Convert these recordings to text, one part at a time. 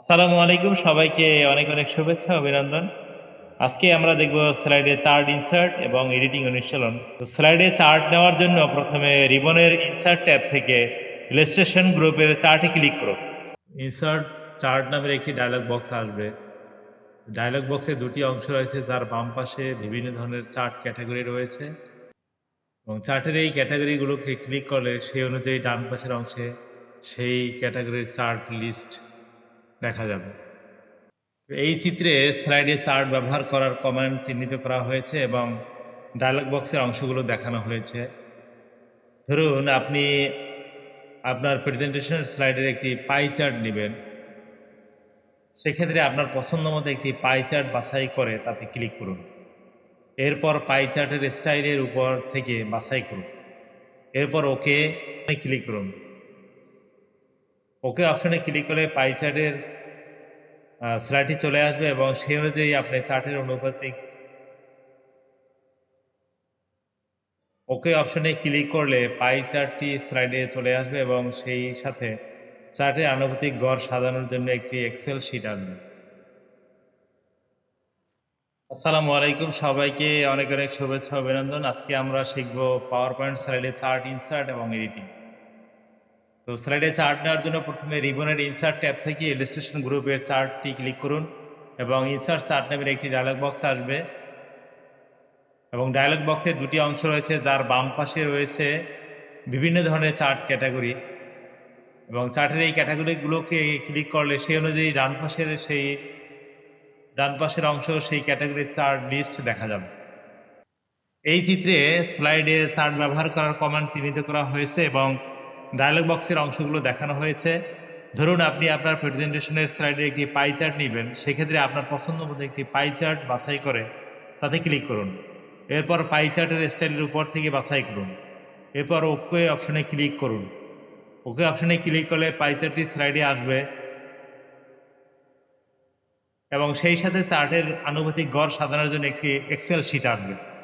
আসসালামু আলাইকুম সবাইকে অনেক অনেক শুভেচ্ছা, অভিনন্দন। আজকে আমরা দেখব স্লাইডে চার্ট ইনসার্ট এবং এডিটিং অনুশীলন। তো স্লাইডে চার্ট নেওয়ার জন্য প্রথমে রিবনের ইনসার্ট ট্যাব থেকে ইলাস্ট্রেশন গ্রুপের চার্টে ক্লিক করুন। ইনসার্ট চার্ট নামের একটি ডায়লগ বক্স আসবে। ডায়লগ বক্সে দুটি অংশ রয়েছে, যার বাম পাশে বিভিন্ন ধরনের চার্ট ক্যাটাগরি রয়েছে। এবং চার্টের এই ক্যাটাগরিগুলোকে ক্লিক করলে সেই অনুযায়ী ডান পাশের অংশে সেই ক্যাটাগরির চার্ট লিস্ট দেখা যাবে। এই চিত্রে স্লাইডে চার্ট ব্যবহার করার কমান্ড চিহ্নিত করা হয়েছে এবং ডায়লগ বক্সের অংশগুলো দেখানো হয়েছে। ধরুন, আপনি আপনার প্রেজেন্টেশন স্লাইডের একটি পাই চার্ট নেবেন। সেক্ষেত্রে আপনার পছন্দ মতো একটি পাই চার্ট বাছাই করে তাতে ক্লিক করুন। এরপর পাই চার্টের স্টাইলের উপর থেকে বাছাই করুন। এরপর ওকে ক্লিক করুন। ওকে অপশানে ক্লিক করে পাই চার্টের স্লাইডটি চলে আসবে এবং সেই অনুযায়ী আপনি চার্টের অনুপাতিক ওকে অপশনে ক্লিক করলে পাই চার্টটি স্লাইডে চলে আসবে এবং সেই সাথে চার্টের আনুপাতিক গড় সাজানোর জন্য একটি এক্সেল শিট আনবে। আসসালামু আলাইকুম সবাইকে, অনেক অনেক শুভেচ্ছা, অভিনন্দন। আজকে আমরা শিখব পাওয়ার পয়েন্ট স্লাইডে চার্ট ইনসার্ট এবং এডিটিং। তো স্লাইডে চার্ট নেওয়ার জন্য প্রথমে রিবনের ইনসার্ট ট্যাব থেকে ইলাস্ট্রেশন গ্রুপের চার্টটি ক্লিক করুন এবং ইনসার্ট চার্ট নামের একটি ডায়লগ বক্স আসবে। এবং ডায়লগ বক্সে দুটি অংশ রয়েছে, যার বাম পাশে রয়েছে বিভিন্ন ধরনের চার্ট ক্যাটাগরি এবং চার্টের এই ক্যাটাগরিগুলোকে ক্লিক করলে সেই অনুযায়ী ডান পাশের সেই, ডান পাশের অংশ, সেই ক্যাটাগরির চার্ট লিস্ট দেখা যাবে। এই চিত্রে স্লাইডে চার্ট ব্যবহার করার কমান্ড চিহ্নিত করা হয়েছে এবং ডায়লগ বক্সের অংশগুলো দেখানো হয়েছে। ধরুন আপনি আপনার প্রেজেন্টেশনের স্লাইডে একটি পাই চার্ট নেবেন, সেক্ষেত্রে আপনার পছন্দ মতো একটি পাই চার্ট বাছাই করে তাতে ক্লিক করুন। এরপর পাই চার্টের স্টাইলের উপর থেকে বাছাই করুন। এরপর ওকে অপশনে ক্লিক করুন। ওকে অপশনে ক্লিক করলে পাই চার্টটি স্লাইডে আসবে। এবং সেই সাথে চার্টের আনুপাতিক গড় সাজানোর জন্য একটি এক্সেল শিট আসবে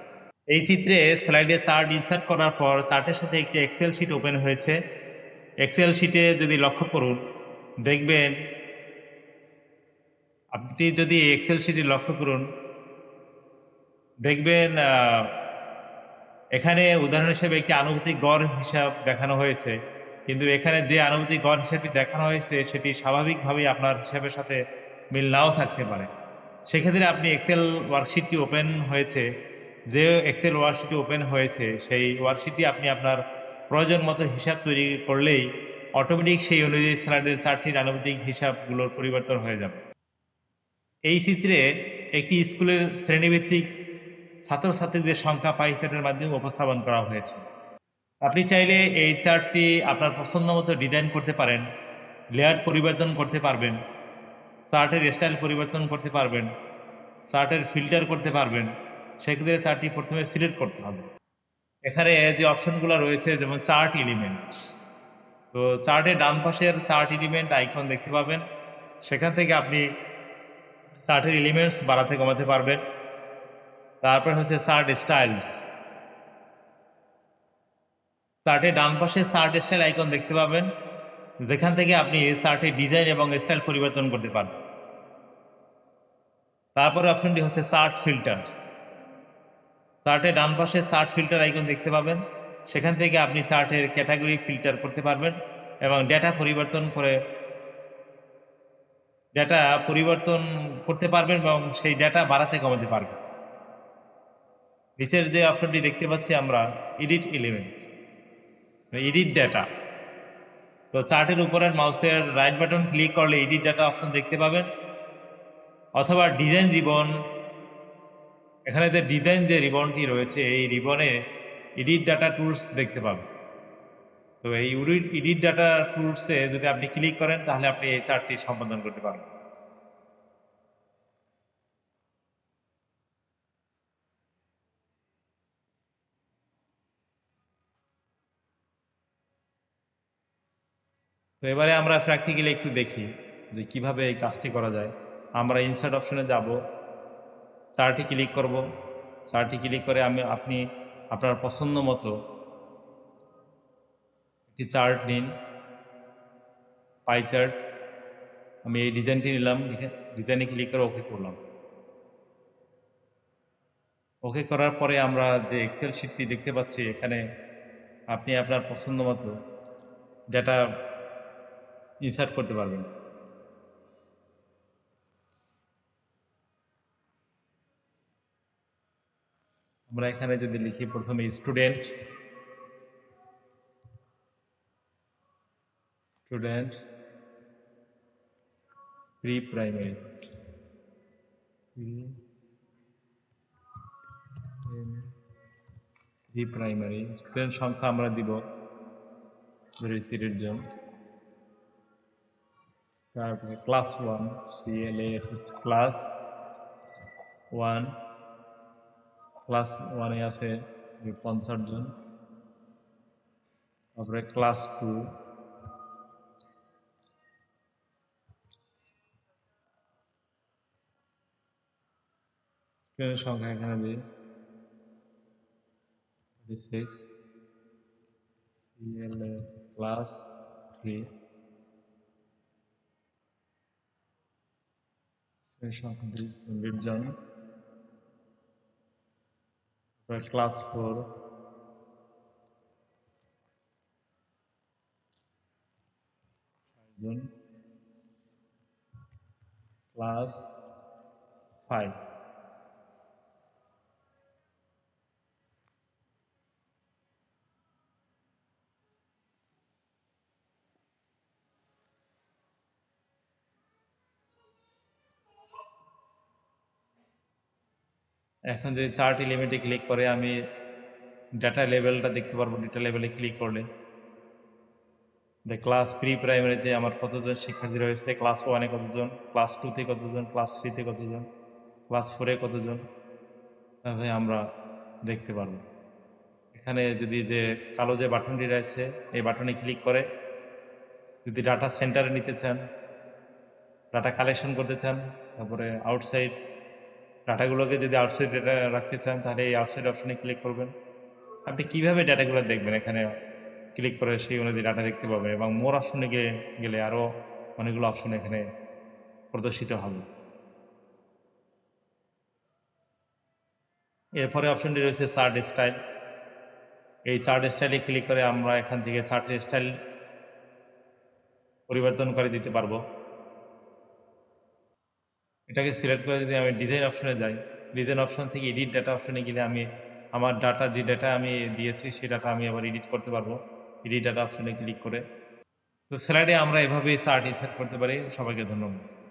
এই চিত্রে স্লাইডে চার্ট ইনসার্ট করার পর চার্টের সাথে একটি এক্সেল শিট ওপেন হয়েছে। এক্সেল শিটে যদি লক্ষ্য করুন, দেখবেন আপনি যদি এক্সেল শিটে লক্ষ্য করুন, দেখবেন এখানে উদাহরণ হিসেবে একটি আনুভূতিক গড় হিসাব দেখানো হয়েছে। কিন্তু এখানে যে আনুভূতিক গড় হিসাবটি দেখানো হয়েছে, সেটি স্বাভাবিকভাবেই আপনার হিসাবের সাথে মিল নাও থাকতে পারে। সেক্ষেত্রে আপনি এক্সেল ওয়ার্কশিটটি ওপেন হয়েছে। যে এক্সেল ওয়ার্কশিটটি ওপেন হয়েছে, সেই ওয়ার্কশিটটি আপনি আপনার প্রয়োজন মতো হিসাব তৈরি করলেই অটোমেটিক সেই অনুযায়ী স্লাইডের চারটির আনুপাতিক হিসাবগুলোর পরিবর্তন হয়ে যাবে। এই চিত্রে একটি স্কুলের শ্রেণীভিত্তিক ছাত্রছাত্রীদের সংখ্যা পাই সেটের মাধ্যমে উপস্থাপন করা হয়েছে। আপনি চাইলে এই চার্টটি আপনার পছন্দ মতো ডিজাইন করতে পারেন লেয়ার পরিবর্তন করতে পারবেন, চার্টের স্টাইল পরিবর্তন করতে পারবেন, চার্টের ফিল্টার করতে পারবেন সেক্ষেত্রে চার্টটি প্রথমে সিলেক্ট করতে হবে। এখানে যে অপশনগুলো রয়েছে, যেমন চার্ট এলিমেন্ট তো চার্টের ডান পাশের চার্ট এলিমেন্ট আইকন দেখতে পাবেন। সেখান থেকে আপনি চার্টের এলিমেন্টস বাড়াতে কমাতে পারবেন। তারপর হচ্ছে চার্ট স্টাইলস চার্টের ডান পাশে চার্ট স্টাইল আইকন দেখতে পাবেন। যেখান থেকে আপনি চার্টের ডিজাইন এবং স্টাইল পরিবর্তন করতে পারবেন। তারপরে অপশনটি হচ্ছে চার্ট ফিল্টার্স চার্টের ডান পাশে চার্ট ফিল্টার আইকন দেখতে পাবেন। সেখান থেকে আপনি চার্টের ক্যাটাগরি ফিল্টার করতে পারবেন এবং ডেটা পরিবর্তন করে ডেটা পরিবর্তন করতে পারবেন এবং সেই ডেটা বাড়াতে কমাতে পারবেন। নিচের যে অপশনটি দেখতে পাচ্ছি আমরা, এডিট এলিমেন্ট এডিট ডেটা। তো চার্টের উপরের মাউসের রাইট বাটন ক্লিক করলে এডিট ডাটা অপশন দেখতে পাবেন। অথবা ডিজাইন রিবন এখানে যে ডিজাইন যে রিবনটি রয়েছে, এই রিবনে এডিট ডাটা টুলস দেখতে পাবেন। তো এই এডিট ডাটা টুলসে যদি আপনি ক্লিক করেন, তাহলে আপনি এই চার্টটি সম্পাদন করতে পারবেন। তো এবারে আমরা প্র্যাকটিক্যালি একটু দেখি যে কীভাবে এই কাজটি করা যায়। আমরা ইনসার্ট অপশনে যাব। চার্টে ক্লিক করব। চার্টে ক্লিক করে আমি আপনি আপনার পছন্দ মতো একটি চার্ট নিন। Pie chart. আমি এই ডিজাইনটি নিলাম। ডিজাইনে ক্লিক করে ওকে করলাম। ওকে করার পরে আমরা যে এক্সেল শিটটি দেখতে পাচ্ছি, এখানে আপনি আপনার পছন্দ মতো ডেটা ইনসার্ট করতে পারবেন। আমরা এখানে যদি লিখি প্রথমে student student pre primary pre primary student সংখ্যা আমরা দিব জন তারপরে class one C L S S class one class ওয়ানে আছে পঞ্চাশ জন। তারপরে ক্লাস টু। সংখ্যা এখানে দিই? সিক্স ক্লাস থ্রি সংখ্যা দিই। চল্লিশ জন। ক্লাস ফোর জন ক্লাস ফাইভ এখন যদি চার্ট এলিমেন্টে ক্লিক করে আমি ডাটা লেভেলটা দেখতে পারব ডাটা লেভেলে ক্লিক করলে। যে ক্লাস প্রি প্রাইমারিতে আমার কতজন শিক্ষার্থী রয়েছে? ক্লাস ওয়ানে কতজন? ক্লাস টুতে কতজন? ক্লাস থ্রিতে কতজন? ক্লাস ফোরে কতজন? তাহলে আমরা দেখতে পারব। এখানে যদি যে কালো যে বাটনটি রয়েছে, এই বাটনে ক্লিক করে। যদি ডাটা সেন্টারে নিতে চান ডাটা কালেকশন করতে চান, তারপরে আউটসাইড ডাটাগুলোকে যদি আউটসাইড ডেটা রাখতে চান, তাহলে এই আউটসাইড অপশনে ক্লিক করবেন। আপনি কীভাবে ডাটাগুলো দেখবেন এখানে? ক্লিক করে সেই অনুযায়ী ডাটা দেখতে পাবেন এবং মোর অপশনে গিয়ে, গেলে আরও অনেকগুলো অপশন এখানে প্রদর্শিত হবে। এরপরে অপশনটি রয়েছে চার্ট স্টাইল এই চার্ট স্টাইলে ক্লিক করে আমরা এখান থেকে চার্ট স্টাইল পরিবর্তন করে দিতে পারব। এটাকে সিলেক্ট করে যদি আমি ডিজাইন অপশানে যাই ডিজাইন অপশান থেকে এডিট ডাটা অপশানে গেলে আমি আমার ডাটা যে ডাটা আমি দিয়েছি সেই ডাটা আমি আবার এডিট করতে পারব। এডিট ডাটা অপশানে ক্লিক করে। তো স্যালাডে আমরা এভাবেই চার্ট ইনসার্ট করতে পারি। সবাইকে ধন্যবাদ।